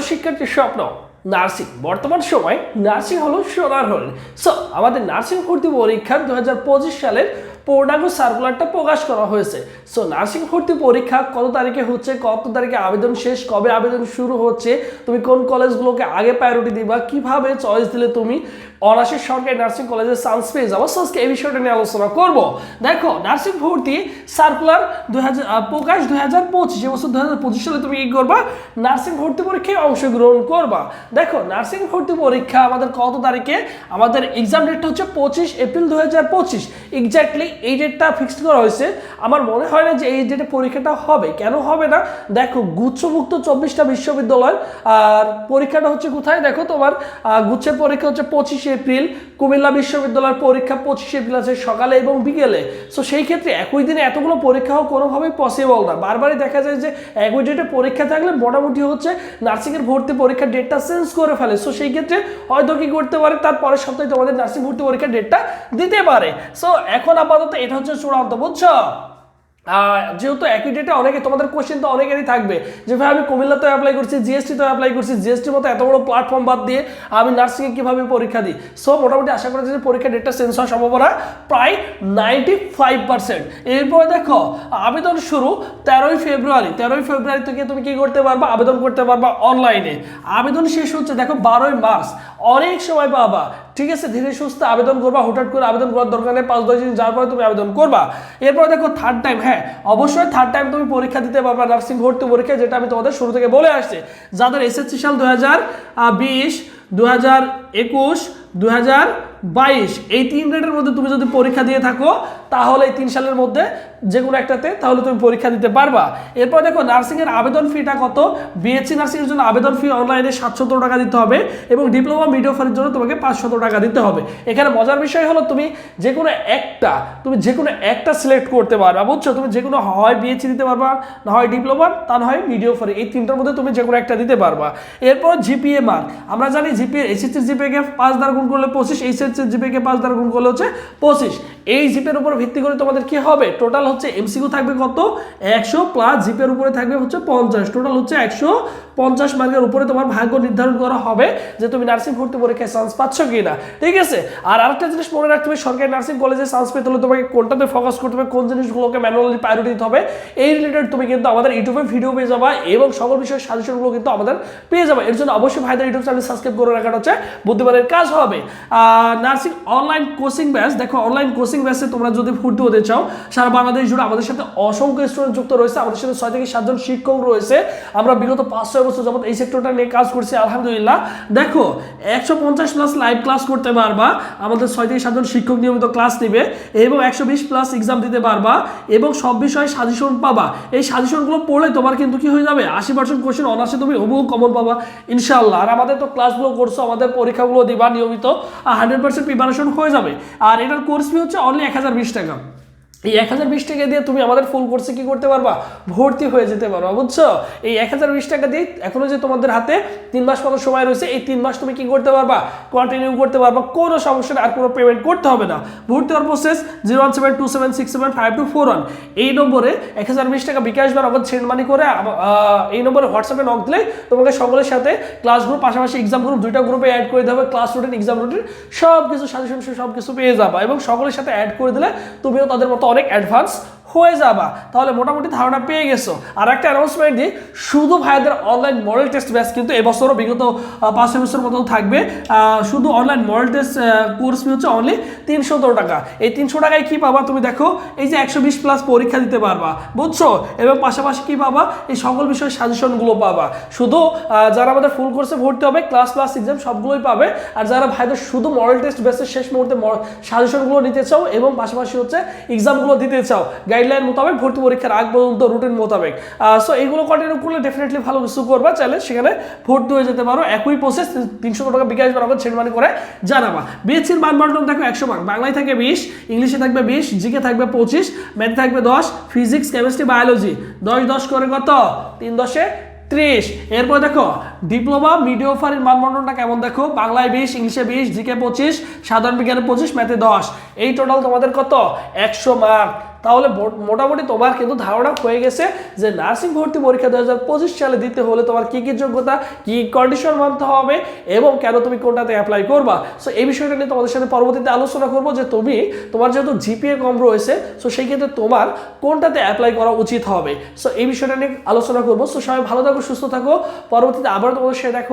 শিক্ষার্থীর স্বপ্ন, নার্সিং। বর্তমান সময় নার্সিং হলো সোনার হল সো আমাদের নার্সিং ভর্তি পরীক্ষা দু হাজার পঁচিশ সালের পূর্ণাঙ্গ সার্কুলারটা প্রকাশ করা হয়েছে। সো নার্সিং ভর্তি পরীক্ষা কত তারিখে হচ্ছে, কত তারিখে আবেদন শেষ, কবে আবেদন শুরু হচ্ছে, তুমি কোন কলেজগুলোকে আগে প্রায়োরিটি দিবা, কীভাবে চয়েস দিলে তুমি অনার্সের সরকারি নার্সিং কলেজের চান্স পেয়ে যাব। সো আজকে এই বিষয়টা নিয়ে আলোচনা করব। দেখো নার্সিং ভর্তি সার্কুলার দু হাজার প্রকাশ দুই হাজার পঁচিশ এবছর দু হাজার পঁচিশ সালে তুমি কি করবা? নার্সিং ভর্তি পরীক্ষায় অংশগ্রহণ করবা। দেখো নার্সিং ভর্তি পরীক্ষা আমাদের কত তারিখে? আমাদের এক্সাম ডেটটা হচ্ছে পঁচিশ এপ্রিল দু হাজার পঁচিশ। এক্স্যাক্টলি এই ডেটটা ফিক্সড করা হয়েছে। আমার মনে হয় না যে এই ডেটে পরীক্ষাটা হবে। কেন হবে না? দেখো গুচ্ছভুক্ত চব্বিশটা বিশ্ববিদ্যালয়, আর পরীক্ষাটা হচ্ছে কোথায়? দেখো তোমার গুচ্ছের পরীক্ষা হচ্ছে পঁচিশে এপ্রিল, কুমিল্লা বিশ্ববিদ্যালয়ের পরীক্ষা পঁচিশে এপ্রিল আছে সকালে এবং বিকেলে। সো সেই ক্ষেত্রে একই দিনে এতগুলো পরীক্ষাও কোনোভাবেই পসিবল না। বারবারই দেখা যায় যে একই ডেটে পরীক্ষা থাকলে মোটামুটি হচ্ছে নার্সিংয়ের ভর্তি পরীক্ষার ডেটটা চেঞ্জ করে ফেলে। সো সেই ক্ষেত্রে হয়তো কি করতে পারে? তার পরের সপ্তাহে তোমাদের নার্সিং ভর্তি পরীক্ষার ডেটটা দিতে পারে। সো এখন আপাতত এটা হচ্ছে চূড়ান্ত বুঝছ? যেহেতু একই ডেটে অনেকে, তোমাদের কোশ্চেন তো অনেকেরই থাকবে। যে ভাই, আমি কুমিল্লাতে অ্যাপ্লাই করছি জিএসটি তো অ্যাপ্লাই করছি জিএসটির মতো এত বড় প্ল্যাটফর্ম বাদ দিয়ে আমি নার্সিংয়ে কীভাবে পরীক্ষা দিই? সো মোটামুটি আশা করা যে পরীক্ষার ডেটটা চেঞ্জ হওয়ার সম্ভাবনা প্রায় নাইনটি ফাইভ পার্সেন্ট এরপরে দেখো, আবেদন শুরু তেরোই ফেব্রুয়ারি তেরোই ফেব্রুয়ারি থেকে তুমি কি করতে পারবা? আবেদন করতে পারবা অনলাইনে আবেদন শেষ হচ্ছে, দেখো, বারোই মার্চ। অনেক সময় পাবা। ঠিক আছে, ধীরে সুস্থে আবেদন করবা হঠাৎ করে আবেদন করার দরকার নেই, পাঁচ দশ দিন যাওয়ার পরে তুমি আবেদন করবা। এরপর দেখো থার্ড টাইম হ্যাঁ অবশ্যই থার্ড টাইম তুমি পরীক্ষা দিতে পারবে নার্সিং ভর্তি পরীক্ষা, যেটা আমি তোমাদের শুরু থেকে বলে আসছি। যাদের এসএসসি সাল দু হাজার বিশ দু হাজার একুশ বাইশ। এই তিন রেটের মধ্যে তুমি যদি পরীক্ষা দিয়ে থাকো, তাহলে এই তিন সালের মধ্যে যে কোনো একটাতে তাহলে তুমি পরীক্ষা দিতে পারবা। এরপর দেখো, নার্সিংয়ের আবেদন ফিটা কত? বিএসসি নার্সিংয়ের জন্য আবেদন ফি অনলাইনে সাতশত টাকা দিতে হবে এবং ডিপ্লোমা মিডিওফারের জন্য তোমাকে পাঁচশত টাকা দিতে হবে। এখানে মজার বিষয় হলো তুমি যে কোনো একটা, তুমি যে কোনো একটা সিলেক্ট করতে পারবা, বুঝছ? তুমি যে কোনো হয় বিএসসি দিতে পারবা, না হয় ডিপ্লোমা, তা না হয় মিডিওফারে এই তিনটার মধ্যে তুমি যে কোনো একটা দিতে পারবা। এরপর জিপিএ মার্ক আমরা জানি জিপিএ এসএসসির জিপিএকে পাঁচ দ্বারা গুণ করলে পঁচিশ এই সেট জিপিকে পাঁচ দ্বারা গুণ করলে হচ্ছে পঁচিশ। এই জিপের উপর ভিত্তি করে তোমাদের কি হবে? টোটাল হচ্ছে এমসিকিউ থাকবে কত? একশো প্লাস জিপের উপরে থাকবে হচ্ছে পঞ্চাশ। টোটাল হচ্ছে একশো পঞ্চাশ মার্কের উপরে তোমার ভাগ্য নির্ধারণ করা হবে যে তুমি নার্সিং ভর্তি পরীক্ষায় চান্স পাচ্ছ কি না ঠিক আছে? আর আরেকটা জিনিস মনে রাখতে হবে, সরকারি নার্সিং কলেজে চান্স পেতে হলে তোমাকে কোনটাতে ফোকাস করতে হবে, কোন জিনিসগুলোকে ম্যানুয়ালি প্রায়োরিটি দিতে হবে, এই রিলেটেড তুমি কিন্তু আমাদের ইউটিউবে ভিডিও পেয়ে যাবা এবং সকল বিষয়ের সাজেশনগুলো কিন্তু আমাদের পেয়ে যাবে। এর জন্য অবশ্যই ভাইদের ইউটিউব চ্যানেল সাবস্ক্রাইব করে রাখাটা হচ্ছে বুদ্ধিমানের কাজ হবে। নার্সিং অনলাইন কোচিং ব্যাচ দেখো অনলাইন কোচিং ব্যাচে তোমরা যদি ভর্তি হতে চাও, সারা বাংলাদেশ জুড়ে আমাদের সাথে অসংখ্য স্টুডেন্ট যুক্ত রয়েছে, আমাদের সাথে ছয় থেকে সাতজন শিক্ষক রয়েছে। আমরা বিগত পাঁচ, ছয় বছর যাবত এই সেক্টরটা নিয়ে কাজ করছি, আলহামদুলিল্লাহ। দেখো, একশো পঞ্চাশ প্লাস লাইভ ক্লাস করতে পারবা, আমাদের ছয় থেকে সাতজন শিক্ষক নিয়মিত ক্লাস নেবে, এবং একশো বিশ প্লাস এক্সাম দিতে পারবা, এবং সব বিষয়ে সাজেশন পাবা। এই সাজেশনগুলো পড়লে তোমার কিন্তু কি হয়ে যাবে? আশি পার্সেন্ট কোশ্চেন অনার্সে তুমি হুবহু কমন পাবা ইনশাল্লাহ আর আমাদের তো ক্লাসগুলো করছ, আমাদের পরীক্ষাগুলো দিবা নিয়মিত হান্ড্রেড পার্সেন্ট প্রিপারেশন হয়ে যাবে। আর এটার কোর্স ফি হচ্ছে অনলি এক হাজার বিশ টাকা। এই এক হাজার বিশ টাকা দিয়ে তুমি আমাদের ফুল কোর্সে কি করতে পারবা? ভর্তি হয়ে যেতে পারবা, বুঝছ? এই এক হাজার বিশ টাকা দিয়ে এখনও যে তোমাদের হাতে তিন মাস মতো সময় রয়েছে, এই তিন মাস তুমি কি করতে পারবা? কন্টিনিউ করতে পারবা, কোনো সমস্যা আর কোনো পেমেন্ট করতে হবে না। ভর্তি হওয়ার process zero one seven two seven six seven five two four one এই নম্বরে এক হাজার বিশ টাকা বিকাশ বা নগদ সেন্ড মানি করে এই নম্বরে হোয়াটসঅ্যাপে নক দিলে তোমাকে সকলের সাথে ক্লাস গ্রুপ পাশাপাশি এক্সাম গ্রুপ দুইটা গ্রুপে অ্যাড করে দেবে ক্লাস রুটিন এক্সাম রুটিন সব কিছু সাজেশন সব কিছু পেয়ে যাবা এবং সকলের সাথে অ্যাড করে দিলে তুমিও তাদের মতো অনেক অ্যাডভান্স হয়ে যাবা। তাহলে মোটামুটি ধারণা পেয়ে গেছো। আর একটা অ্যানাউন্সমেন্ট দিই, শুধু ভাইদের অনলাইন মডেল টেস্ট ব্যাচ কিন্তু এবছরও বিগত পাঁচ বছর মতো থাকবে। শুধু অনলাইন মডেল টেস্ট কোর্স হচ্ছে অনলি তিনশো টাকা। এই তিনশো টাকায় কি পাবা তুমি দেখো, এই যে একশো বিশ প্লাস পরীক্ষা দিতে পারবা। বুঝছ? এবং পাশাপাশি কি পাবা, এই সকল বিষয়ের সাজেশনগুলো পাবা। শুধু যারা আমাদের ফুল কোর্সে ভর্তি হবে ক্লাস প্লাস এক্সাম সবগুলোই পাবে। আর যারা ভাইদের শুধু মডেল টেস্ট বেসের শেষ মুহূর্তে সাজেশনগুলো নিতে চাও এবং পাশাপাশি হচ্ছে এক্সামগুলো দিতে চাও গাইডলাইন মোতাবেক ভর্তি পরীক্ষার আগ পর্যন্ত রুটিন মোতাবেক সো এইগুলো কন্টিনিউ করলে ডেফিনেটলি ভালো কিছু করবা। চাইলে সেখানে ভর্তি হয়ে যেতে পারো। একই প্রসেস তিনশো টাকা বিকাশ বানাবো ছেড়ে মানে করে জানাবা। বিএসসির মান বন্টন দেখো একশো মার্ক বাংলায় থাকবে বিশ, ইংলিশে থাকবে বিশ, জিকে থাকবে পঁচিশ, ম্যাথে থাকবে দশ ফিজিক্স কেমিস্ট্রি বায়োলজি দশ দশ করে কত? তিন দশে ত্রিশ। এরপর দেখো ডিপ্লোমা মিডিওফারের মানদণ্ডটা কেমন দেখো? বাংলায় বিশ, ইংলিশে বিশ, জিকে পঁচিশ, সাধারণ বিজ্ঞানে পঁচিশ, ম্যাথে দশ। এই টোটাল তোমাদের কত? একশো মার্ক তাহলে মোটামুটি তোমার কিন্তু ধারণা হয়ে গেছে যে নার্সিং ভর্তি পরীক্ষা দু পঁচিশ সালে দিতে হলে তোমার কি কি যোগ্যতা, কি কন্ডিশন মানতে হবে এবং কেন তুমি কোনটাতে অ্যাপ্লাই করবা? সো এই বিষয়টা নিয়ে তোমাদের সাথে পরবর্তীতে আলোচনা করব যে তুমি, তোমার যেহেতু জিপিএ কম রয়েছে সো সেই ক্ষেত্রে তোমার কোনটাতে অ্যাপ্লাই করা উচিত হবে? সো এই বিষয়টা নিয়ে আলোচনা করব। সো সবাই ভালো থাকো, সুস্থ থাকো। পরবর্তীতে আবার তোমাদের সাথে দেখো